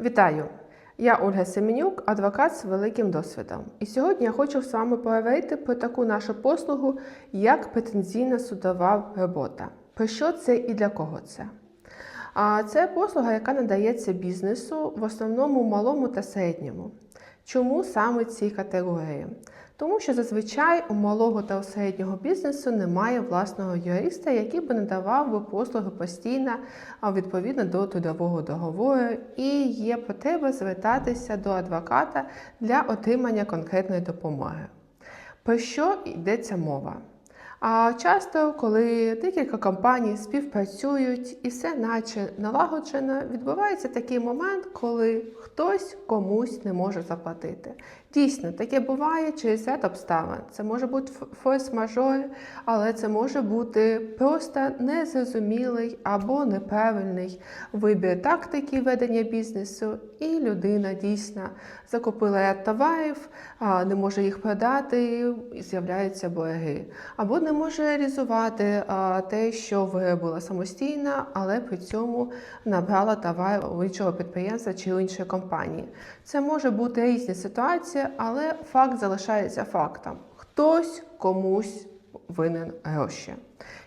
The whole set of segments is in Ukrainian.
Вітаю! Я Ольга Семенюк, адвокат з великим досвідом. І сьогодні я хочу з вами поговорити про таку нашу послугу, як претензійна судова робота. Про що це і для кого це? А це послуга, яка надається бізнесу, в основному малому та середньому. Чому саме ці категорії? Тому що зазвичай у малого та у середнього бізнесу немає власного юриста, який би надавав би послуги постійно відповідно до трудового договору, і є потреба звертатися до адвоката для отримання конкретної допомоги. Про що йдеться мова? А часто, коли декілька компаній співпрацюють і все наче налагоджено, відбувається такий момент, коли хтось комусь не може заплатити. Дійсно, таке буває через ряд обставин. Це може бути форс-мажор, але це може бути просто незрозумілий або неправильний вибір тактики ведення бізнесу, і людина дійсно закупила ряд товарів, не може їх продати, і з'являються борги. Або не може реалізувати те, що виробила самостійно, але при цьому набрала товар у іншого підприємства чи іншої компанії. Це може бути різні ситуації, але факт залишається фактом: хтось комусь винен гроші.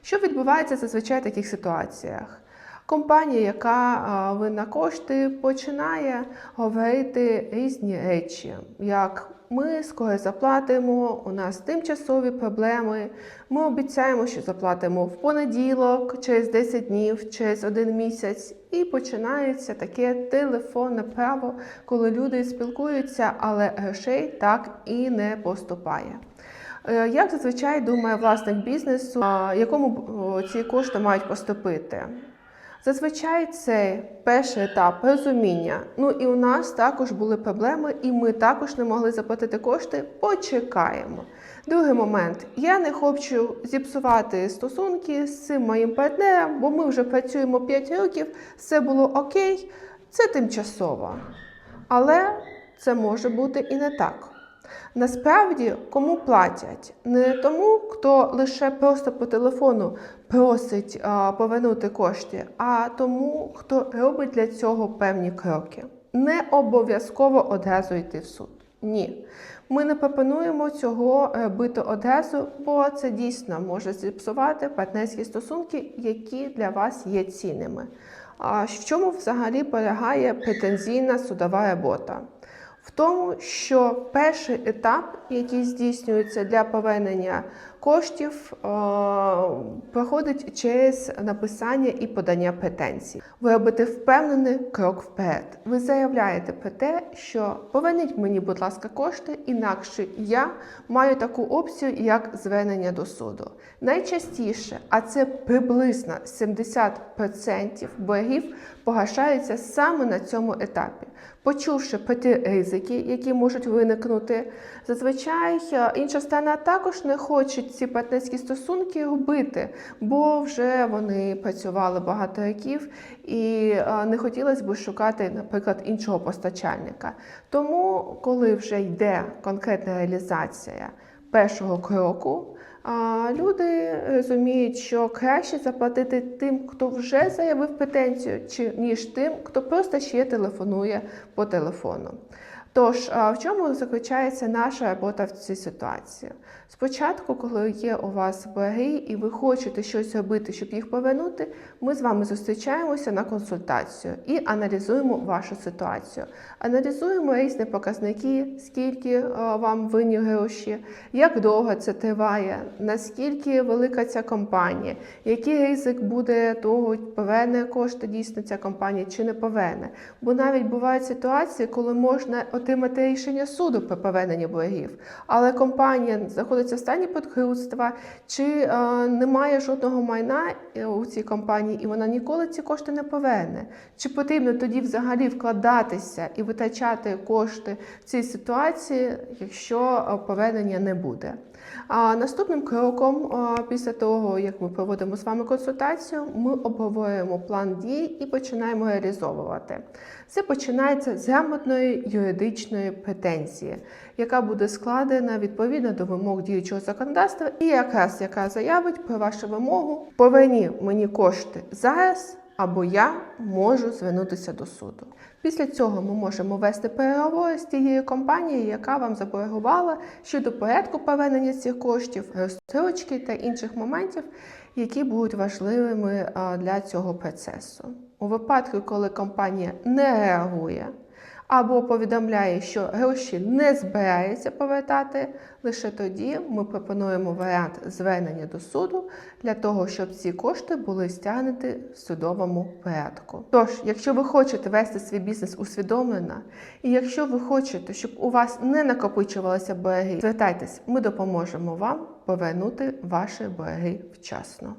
Що відбувається зазвичай в таких ситуаціях? Компанія, яка винна кошти, починає говорити різні речі, як ми скоро заплатимо, у нас тимчасові проблеми. Ми обіцяємо, що заплатимо в понеділок, через 10 днів, через один місяць. І починається таке телефонне право, коли люди спілкуються, але грошей так і не поступає. Е, Як зазвичай думає власник бізнесу, якому ці кошти мають поступити? Зазвичай це перший етап розуміння. Ну і у нас також були проблеми, і ми також не могли заплатити кошти. Почекаємо. Другий момент: я не хочу зіпсувати стосунки з цим моїм партнером, бо ми вже працюємо 5 років, все було окей, це тимчасово. Але це може бути і не так. Насправді, кому платять? Не тому, хто лише просто по телефону просить а, повернути кошти, а тому, хто робить для цього певні кроки. Не обов'язково одразу йти в суд. Ні. Ми не пропонуємо цього робити одразу, бо це дійсно може зіпсувати партнерські стосунки, які для вас є цінними. А в чому взагалі полягає претензійна судова робота? В тому, що перший етап, який здійснюється для повернення коштів, е, проходить через написання і подання претензій. Ви робите впевнений крок вперед. Ви заявляєте про те, що поверніть мені, будь ласка, кошти, інакше я маю таку опцію, як звернення до суду. Найчастіше, а це приблизно 70% боргів погашаються саме на цьому етапі. Почувши про ті ризики, які можуть виникнути, зазвичай е, інша сторона також не хоче ці партнерські стосунки робити, бо вже вони працювали багато років і е, не хотілося б шукати, наприклад, іншого постачальника. Тому, коли вже йде конкретна реалізація першого кроку, а люди розуміють, що краще заплатити тим, хто вже заявив претензію, чи ніж тим, хто просто ще телефонує по телефону. Тож, в чому заключається наша робота в цій ситуації? Спочатку, коли є у вас борги і ви хочете щось робити, щоб їх повернути, ми з вами зустрічаємося на консультацію і аналізуємо вашу ситуацію. Аналізуємо різні показники, скільки е, вам винні гроші, як довго це триває, наскільки велика ця компанія, який ризик буде того, поверне кошти дійсно ця компанія чи не поверне. Бо навіть бувають ситуації, коли можна отримати рішення суду про повернення боргів, але компанія знаходиться в стані підкрутства, чи е, немає жодного майна е, у цій компанії, і вона ніколи ці кошти не поверне. Чи потрібно тоді взагалі вкладатися і витрачати кошти в цій ситуації, якщо е, повернення не буде? А наступним кроком, після того, як ми проводимо з вами консультацію, ми обговорюємо план дій і починаємо реалізовувати. Це починається з грамотної юридичної претензії, яка буде складена відповідно до вимог діючого законодавства, і якраз яка заявить про вашу вимогу поверні мені кошти зараз або я можу звернутися до суду. Після цього ми можемо вести переговори з тією компанією, яка вам заборгувала щодо порядку повернення цих коштів, розстрочки та інших моментів, які будуть важливими для цього процесу. У випадку, коли компанія не реагує або повідомляє, що гроші не збирається повертати, лише тоді ми пропонуємо варіант звернення до суду для того, щоб ці кошти були стягнуті в судовому порядку. Тож, якщо ви хочете вести свій бізнес усвідомлено, і якщо ви хочете, щоб у вас не накопичувалися борги, звертайтесь, ми допоможемо вам повернути ваші борги вчасно.